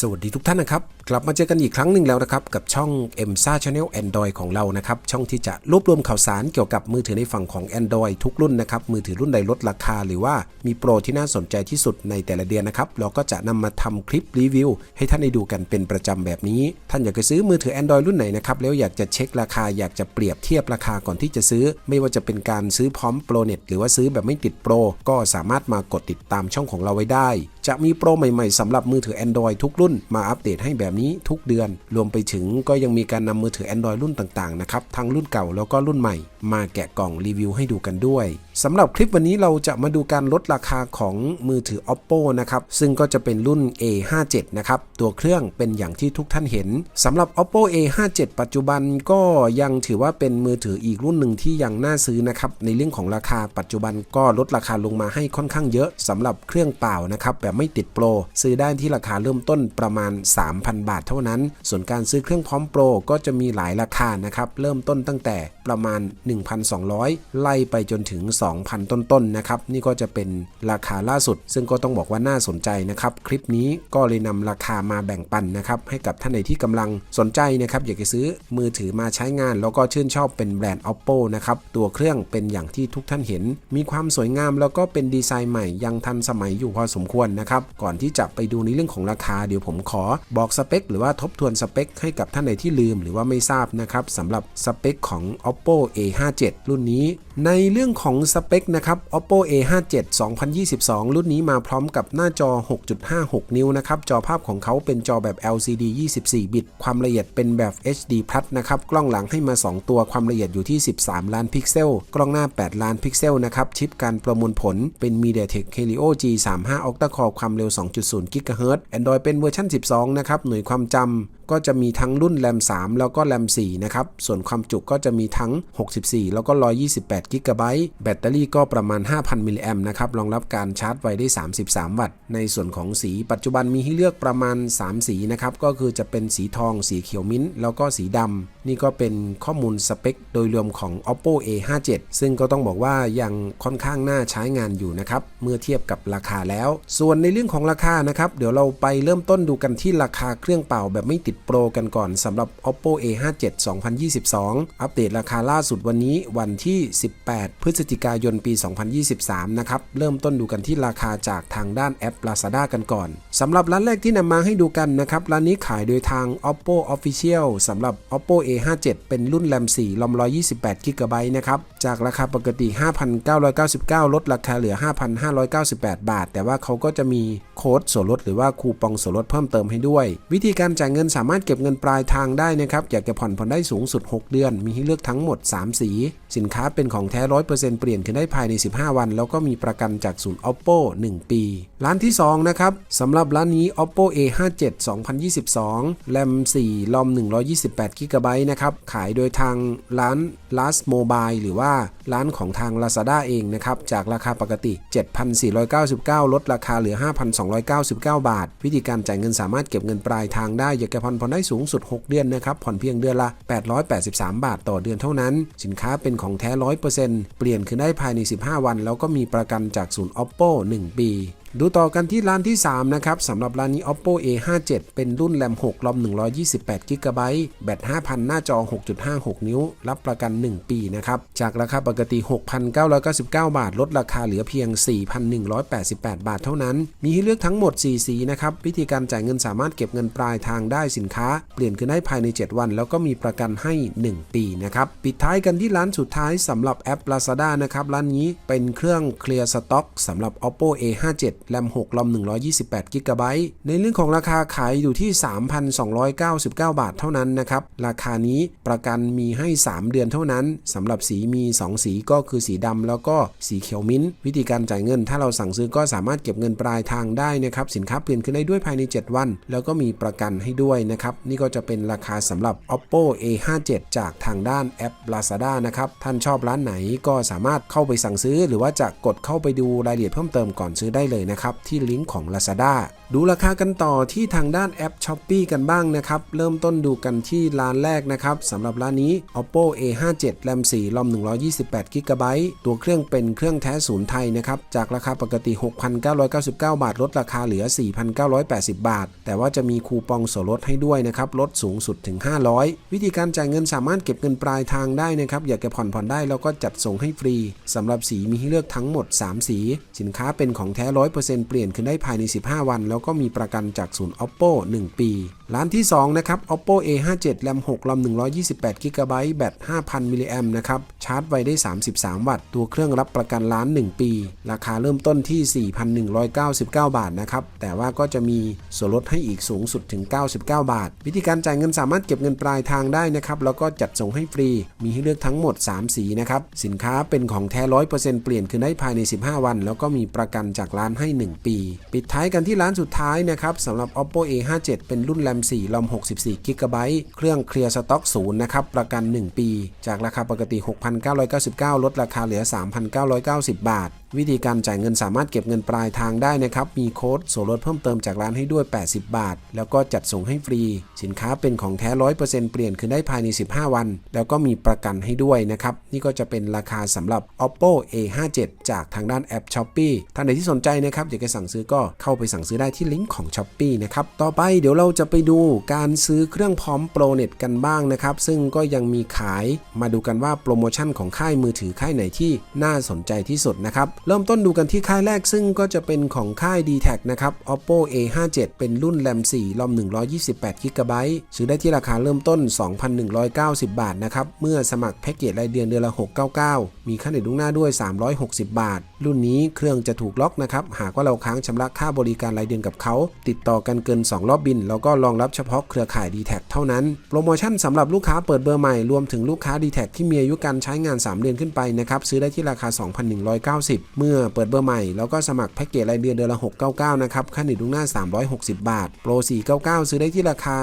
สวัสดีทุกท่านนะครับ กลับมาเจอกันอีกครั้งหนึ่งแล้วนะครับ กับช่อง m s a Channel Android ของเรานะครับ ช่องที่จะรวบรวมข่าวสารเกี่ยวกับมือถือในฝั่งของ Android ทุกรุ่นนะครับ มือถือรุ่นใดลดราคา หรือว่ามีโปรที่น่าสนใจที่สุดในแต่ละเดือนนะครับ เราก็จะนำมาทำคลิปรีวิว ให้ท่านได้ดูกันเป็นประจำแบบนี้ ท่านอยากจะซื้อมือถือ Android รุ่นไหนนะครับแล้วอยากจะเช็คราคาอยากจะเปรียบเทียบราคาก่อนที่จะซื้อ ไม่ว่าจะเป็นการซื้อพร้อมโปรเน็ตหรือว่าซื้อแบบไม่ติดโปรก็สามารถมากดติดตามช่องของเราไว้ได้ จะมีโปรใหม่ๆสำหรับมือถือ Android ทุกรุ่นมาอัปเดตให้แบบนี้ทุกเดือน รวมไปถึงก็ยังมีการนำมือถือ Android รุ่นต่างๆนะครับทั้งรุ่นเก่าแล้วก็รุ่นใหม่ มาแกะกล่องรีวิวให้ดูกันด้วยสำหรับคลิปวันนี้เราจะมาดูการลดราคาของมือถือ Oppo นะครับ ซึ่งก็จะเป็นรุ่น A57 นะครับ ตัวเครื่องเป็นอย่างที่ทุกท่านเห็นสำหรับ Oppo A57 ปัจจุบันก็ยังถือว่าเป็นมือถืออีกรุ่นหนึ่งที่ยังน่าซื้อนะครับ ในเรื่องของราคาปัจจุบันก็ลดราคาลงมาให้ค่อนข้างเยอะสำหรับเครื่องเปล่านะครับแบบไม่ติดโปรซื้อได้ที่ราคาเริ่มต้นประมาณ 3,000 บาทเท่านั้น ส่วนการซื้อเครื่องพร้อมโปรก็จะมีหลายราคานะครับเริ่มต้นตั้งแต่ประมาณ1,200 ไล่ไปจนถึง 2,000 ต้นๆนะครับ นี่ก็จะเป็นราคาล่าสุด ซึ่งก็ต้องบอกว่าน่าสนใจนะครับ คลิปนี้ก็เลยนำราคามาแบ่งปันนะครับ ให้กับท่านใดที่กำลังสนใจนะครับ อยากจะซื้อมือถือมาใช้งาน แล้วก็ชื่นชอบเป็นแบรนด์ Oppo นะครับ ตัวเครื่องเป็นอย่างที่ทุกท่านเห็น มีความสวยงามแล้วก็เป็นดีไซน์ใหม่ยังทันสมัยอยู่พอสมควรนะครับ ก่อนที่จะไปดูในเรื่องของราคาเดี๋ยวผมขอบอกสเปคหรือว่าทบทวนสเปคให้กับท่านใดที่ลืมหรือว่าไม่ทราบนะครับสำหรับสเปคของ Oppo a 57 รุ่นนี้ ในเรื่องของสเปคนะครับ Oppo A57 2022 รุ่นนี้มาพร้อมกับหน้าจอ 6.56 นิ้วนะครับ จอภาพของเขาเป็นจอแบบ LCD 24 บิต ความละเอียดเป็นแบบ HD Plus นะครับ กล้องหลังให้มา 2 ตัวความละเอียดอยู่ที่ 13 ล้านพิกเซล กล้องหน้า 8 ล้านพิกเซลนะครับ ชิปการประมวลผลเป็น MediaTek Helio G35 Octa Core ความเร็ว 2.0 GHz Android เป็นเวอร์ชัน12 นะครับ หน่วยความจำ ก็จะมีทั้งรุ่นแรม3แล้วก็แรม4นะครับ ส่วนความจุก็จะมีทั้ง 64 แล้วก็ 128กิกะไบต์แบตเตอรี่ก็ประมาณ 5,000 มิลลิแอมนะครับ รองรับการชาร์จไวได้ 33 วัตต์ ในส่วนของสีปัจจุบันมีให้เลือกประมาณ 3 สีนะครับ ก็คือจะเป็นสีทอง สีเขียวมิ้นท์ แล้วก็สีดำ นี่ก็เป็นข้อมูลสเปคโดยรวมของ Oppo A57 ซึ่งก็ต้องบอกว่ายังค่อนข้างน่าใช้งานอยู่นะครับ เมื่อเทียบกับราคาแล้ว ส่วนในเรื่องของราคานะครับ เดี๋ยวเราไปเริ่มต้นดูกันที่ราคาเครื่องเป่าแบบไม่ติดโปรกันก่อนสำหรับ Oppo A57 2022 อัปเดตราคาล่าสุดวันนี้วันที่ 18 พฤศจิกายนปี 2023 นะครับ เริ่มต้นดูกันที่ราคาจากทางด้านแอป Lazada กันก่อนสำหรับร้านแรกที่นำมาให้ดูกันนะครับ ร้านนี้ขายโดยทาง Oppo Official สำหรับ Oppo A57 เป็นรุ่นแรม4ลอม128 g b นะครับ จากราคาปกติ 5,999 ลดราคาเหลือ 5,598 บาท แต่ว่าเขาก็จะมีโค้ดส่วนลดหรือว่าคูปองส่วนลดเพิ่มเติมให้ด้วย วิธีการจ่ายเงินสามารถเก็บเงินปลายทางได้นะครับ อยากจะผ่อนผ่อนได้สูงสุด 6 เดือน มีให้เลือกทั้งหมด 3 สี สินค้าเป็นของแท้100%เปลี่ยนขึ้นได้ภายใน 15 วัน แล้วก็มีประกันจากศูนย์ oppo 1 ปี ร้านที่ 2 นะครับสำหรับร้านนี้ oppo a57 2022แรม4ลอม128 g b นะครับ ขายโดยทางร้าน last mobile หรือว่าร้านของทาง lazada เองนะครับ จากราคาปกติ 7,499 ลดราคาเหลือ 5,299 บาท วิธีการจ่ายเงินสามารถเก็บเงินปลายทางได้อยากจะผ่อนผ่อนได้สูงสุด 6 เดือนนะครับ ผ่อนเพียงเดือนละ 883 บาทต่อเดือนเท่านั้น สินค้าเป็นของของแท้ 100%เปลี่ยนคืนได้ภายใน 15 วัน แล้วก็มีประกันจากศูนย์ oppo 1 ปี ดูต่อกันที่ร้านที่ 3 นะครับสำหรับร้านนี้ oppo a57 เป็นรุ่นแรม6ลอม128 g b แบต 5,000 หน้าจอ 6.56 นิ้ว รับประกัน 1 ปีนะครับ จากราคาปกติ 6,999 บาท ลดราคาเหลือเพียง 4,188 บาทเท่านั้น มีให้เลือกทั้งหมด 4 สีนะครับ วิธีการจ่ายเงินสามารถเก็บเงินปลายทางได้สินค้า เปลี่ยนคืนได้ภายใน 7 วัน แล้วก็มีประกันให้ 1 ปีนะครับปิดท้ายกันที่ร้านสุดท้ายสำหรับแอป Lazada นะครับร้านนี้เป็นเครื่องเคลียร์สต็อกสำหรับ oppo a57 แรม6ลอม128กิกะไบต์ในเรื่องของราคาขายอยู่ที่ 3,299 บาทเท่านั้นนะครับ ราคานี้ประกันมีให้ 3 เดือนเท่านั้นสำหรับสีมี 2 สีก็คือสีดำแล้วก็สีเขียวมิ้นท์วิธีการจ่ายเงิน ถ้าเราสั่งซื้อก็สามารถเก็บเงินปลายทางได้นะครับสินค้าเปลี่ยนขึ้นได้ด้วยภายใน 7 วัน แล้วก็มีประกันให้ด้วยนะนะครับนี่ก็จะเป็นราคาสำหรับ oppo a57 จากทางด้านแอป lazada นะครับท่านชอบร้านไหนก็สามารถเข้าไปสั่งซื้อ หรือว่าจะกดเข้าไปดูรายละเอียดเพิ่มเติมก่อนซื้อได้เลยนะครับที่ลิงก์ของ lazada ดูราคากันต่อที่ทางด้านแอป s h o p e e กันบ้างนะครับ เริ่มต้นดูกันที่ร้านแรกนะครับสำหรับร้านนี้ oppo a57 RAM 4 ROM 128 g b ตัวเครื่องเป็นเครื่องแท้ศูนย์ไทยนะครับ จากราคาปกติ 6,999 บาท ลดราคาเหลือ 4,980 บาท แต่ว่าจะมีคูปองส่วนลดให้ด้วยนะครับ ลดสูงสุดถึง 500 วิธีการจ่ายเงินสามารถเก็บเงินปลายทางได้นะครับ อยากจะผ่อนผ่อนได้แล้วก็จัดส่งให้ฟรีสำหรับสีมีให้เลือกทั้งหมด 3 สี สินค้าเป็นของแท้100%เปลี่ยนคืนได้ภายใน 15 วัน แล้วก็มีประกันจากศูนย์ oppo 1 ปีร้านที่ 2 นะครับ oppo a57 RAM 6 ROM 128 g b แบต 5,000 มิลลิแอมนะครับ ชาร์จไวได้ 33 วัตต์ ตัวเครื่องรับประกันล้าน 1 ปี ราคาเริ่มต้นที่ 4,199 บาทนะครับ แต่ว่าก็จะมีส่วนลดให้อีกสูงสุดถึง 99 บาท วิธีการจ่ายเงินสามารถเก็บเงินปลายทางได้นะครับ แล้วก็จัดส่งให้ฟรี มีให้เลือกทั้งหมด 3 สีนะครับ สินค้าเป็นของแท้ 100%เปลี่ยนคืนได้ภายใน 15 วัน แล้วก็มีประกันจากร้านให้ 1 ปี ปิดท้ายกันที่ร้านสุดท้ายนะครับสำหรับ oppo a57 เป็นรุ่น RAM 4 ROM 64 g b เครื่องเคลียร์สต็อกศูนย์นะครับ ประกัน 1 ปี จากราคาปกติ 6,999 ลดราคาเหลือ 3,990 บาท วิธีการจ่ายเงินสามารถเก็บเงินปลายทางได้นะครับ มีโค้ดส่วนลดเพิ่มเติมจากร้านให้ด้วย 80 บาท แล้วก็จัดส่งให้ฟรี สินค้าเป็นของแท้ 100%เปลี่ยนคืนได้ภายใน 15 วัน แล้วก็มีประกันให้ด้วยนะครับ นี่ก็จะเป็นราคาสำหรับ oppo a57 จากทางด้านแอป shopee ท่านใดที่สนใจนะครับอยากจะสั่งซื้อก็เข้าไปสั่งซื้อได้ที่ลิงก์ของ shopee นะครับ ต่อไปเดี๋ยวเราจะไปดูการซื้อเครื่องพร้อมโปรเน็ตกันบ้างนะครับ ซึ่งก็ยังมีขาย มาดูกันว่าโปรโมชั่นของค่ายมือถือค่ายไหนที่น่าสนใจที่สุดนะครับเริ่มต้นดูกันที่ค่ายแรกซึ่งก็จะเป็นของค่าย d t แทนะครับ oppo a57 เป็นรุ่น RAM 4 ROM 128 g b ซื้อได้ที่ราคาเริ่มต้น 2,190 บาทนะครับ เมื่อสมัครแพ็กเกจรายเดือนเดือนละ 699 มีค่าเน็ตล่วงหน้าด้วย 360 บาท รุ่นนี้เครื่องจะถูกล็อกนะครับ หากว่าเราค้างชำระค่าบริการรายเดือนกับเขา ติดต่อกันเกิน 2 รอบบิน แล้วก็รองรับเฉพาะเครือข่าย d t แทเท่านั้น โปรโมชั่นสำหรับลูกค้าเปิดเบอร์ใหม่ รวมถึงลูกค้า d t แทที่มีอายุการใช้งาน 3 เดือนขึ้นไปนะครับ ซื้อได้ที่ราคา 2,190เมื่อเปิดเบอร์ใหม่แล้วก็สมัครแพ็กเกจรายเดือนเดือนละ 699 นะครับ ค่าเน็ตล่วงหน้า 360 บาท โปร 499 ซื้อได้ที่ราคา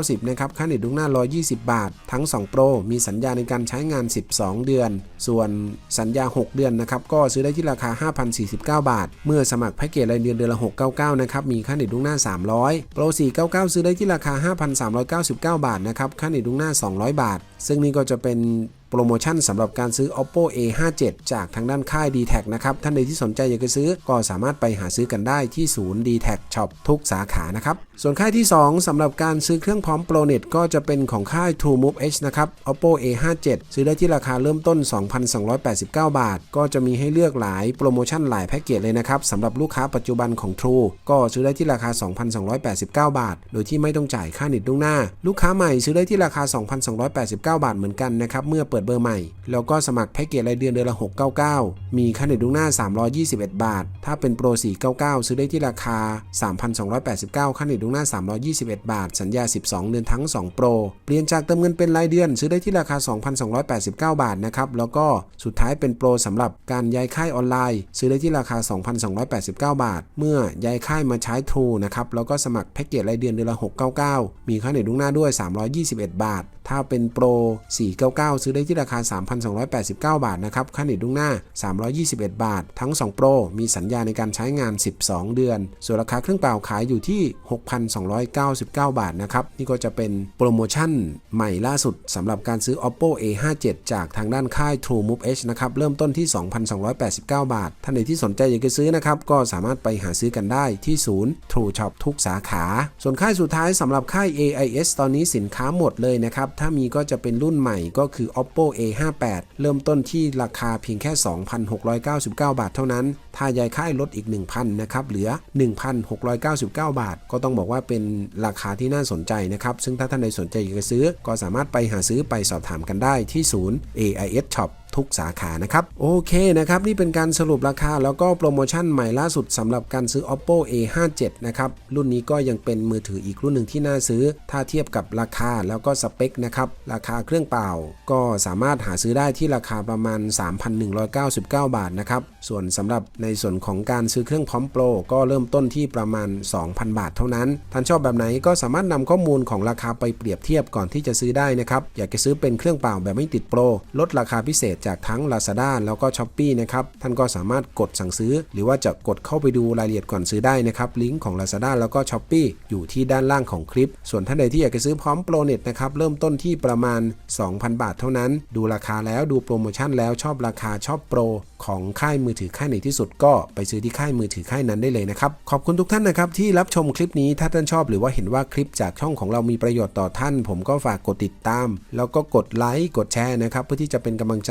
3,590 นะครับ ค่าเน็ตล่วงหน้า 120 บาท ทั้ง 2 โปร มีสัญญาในการใช้งาน 12 เดือน ส่วนสัญญา 6 เดือนนะครับ ก็ซื้อได้ที่ราคา 5,049 บาท เมื่อสมัครแพ็กเกจรายเดือนเดือนละ 699 นะครับ มีค่าเน็ตล่วงหน้า 300 โปร 499 ซื้อได้ที่ราคา 5,399 บาท นะครับ ค่าเน็ตล่วงหน้า 200 บาท ซึ่งนี่ก็จะเป็น โปรโมชั่นสำหรับการซื้อ oppo a57 จากทางด้านค่าย d t แทนะครับ ท่านใดที่สนใจอยากจะซื้อก็สามารถไปหาซื้อกันได้ที่ศูนย์ d t แท Shop ทุกสาขานะครับ ส่วนค่ายที่ 2สำหรับการซื้อเครื่องพร้อมโปรเน็ตก็จะเป็นของค่าย True Move H นะครับ oppo a57 ซื้อได้ที่ราคาเริ่มต้น 2,289 บาท ก็จะมีให้เลือกหลายโปรโมชั่นหลายแพ็กเกจเลยนะครับสำหรับลูกค้าปัจจุบันของ True ก็ซื้อได้ที่ราคา 2,289 บาท โดยที่ไม่ต้องจ่ายค่าเน็ตล่วงหน้า ลูกค้าใหม่ซื้อได้ที่ราคา 2,289 บาทเหมือนกันนะครับเมื่อเปิดเบอร์ใหม่ แล้วก็สมัครแพ็กเกจรายเดือนเดือนละ 699 มีค่าเน็ตล่วงหน้า 321 บาท ถ้าเป็นโปร 499 ซื้อได้ที่ราคา 3,289 ค่าเน็ตล่วงหน้า 321 บาท สัญญา 12 เดือนทั้ง 2 โปร เปลี่ยนจากเติมเงินเป็นรายเดือน ซื้อได้ที่ราคา 2,289 บาทนะครับ แล้วก็สุดท้ายเป็นโปรสำหรับการย้ายค่ายออนไลน์ ซื้อได้ที่ราคา 2,289 บาท เมื่อย้ายค่ายมาใช้ True นะครับ แล้วก็สมัครแพ็กเกจรายเดือนเดือนละ 699 มีค่าเน็ตล่วงหน้าด้วย 321 บาท ถ้าเป็นโปร 499 ซื้อได้ที่ราคา 3,289 บาทนะครับ ค่าเน็ตล่วงหน้า 321 บาท ทั้ง 2 โปร มีสัญญาในการใช้งาน 12 เดือน ส่วนราคาเครื่องเปล่าขายอยู่ที่ 6,299 บาทนะครับ นี่ก็จะเป็นโปรโมชั่นใหม่ล่าสุดสำหรับการซื้อ oppo a57 จากทางด้านค่าย True Move H นะครับ เริ่มต้นที่ 2,289 บาท ท่านใดที่สนใจอยากจะซื้อนะครับ ก็สามารถไปหาซื้อกันได้ที่ศูนย์ True Shop ทุกสาขา ส่วนค่ายสุดท้ายสำหรับค่าย AIS ตอนนี้สินค้าหมดเลยนะครับ ถ้ามีก็จะเป็นรุ่นใหม่ก็คือ oppo a58 เริ่มต้นที่ราคาเพียงแค่ 2,699 บาทเท่านั้น ถ้าย้ายค่ายลดอีก 1,000นะครับเหลือ 1,699 บาท ก็ต้องบอกว่าเป็นราคาที่น่าสนใจนะครับ ซึ่งถ้าท่านใดสนใจอยากจะซื้อ ก็สามารถไปหาซื้อไปสอบถามกันได้ที่ศูนย์ AIS Shop ทุกสาขานะครับโอเคนะครับนี่เป็นการสรุปราคาแล้วก็โปรโมชั่นใหม่ล่าสุดสำหรับการซื้อ oppo a57 นะครับรุ่นนี้ก็ยังเป็นมือถืออีกรุ่นหนึ่งที่น่าซื้อ ถ้าเทียบกับราคาแล้วก็สเปคนะครับราคาเครื่องเปล่า ก็สามารถหาซื้อได้ที่ราคาประมาณ 3,199 บาทนะครับส่วนสำหรับในส่วนของการซื้อเครื่องพร้อมโปรก็เริ่มต้นที่ประมาณ 2,000 บาทเท่านั้นท่านชอบแบบไหนก็สามารถนำข้อมูลของราคาไปเปรียบเทียบก่อนที่จะซื้อได้นะครับอยากจะซื้อเป็นเครื่องเปล่าแบบไม่ติดโปรลดราคาพิเศษจากทั้ง Lazada แล้วก็ s h อ p e e นะครับท่านก็สามารถกดสั่งซื้อ หรือว่าจะกดเข้าไปดูรายละเอียดก่อนซื้อได้นะครับลิงก์ของ Lazada แล้วก็ s h อ p e e อยู่ที่ด้านล่างของคลิป ส่วนท่านใดที่อยากจะซื้อพร้อมโปรเน็ตนะครับเริ่มต้นที่ประมาณ 2,000 บาทเท่านั้น ดูราคาแล้วดูโปรโมชั่นแล้วชอบราคาชอบโปรของค่ายมือถือค่ายไหนที่สุดก็ไปซื้อที่ค่ายมือถือค่ายนั้นได้เลยนะครับ ขอบคุณทุกท่านนะครับที่รับชมคลิปนี้ถ้าท่านชอบหรือว่าเห็นว่าคลิปจากช่องของเรามีประโยชน์ต่อท่าน ผมก็ฝากกดติดตาม แล้วก็กดไลค์กดแชร์นะครับเพื่อที่จะเป็นกำลังใจ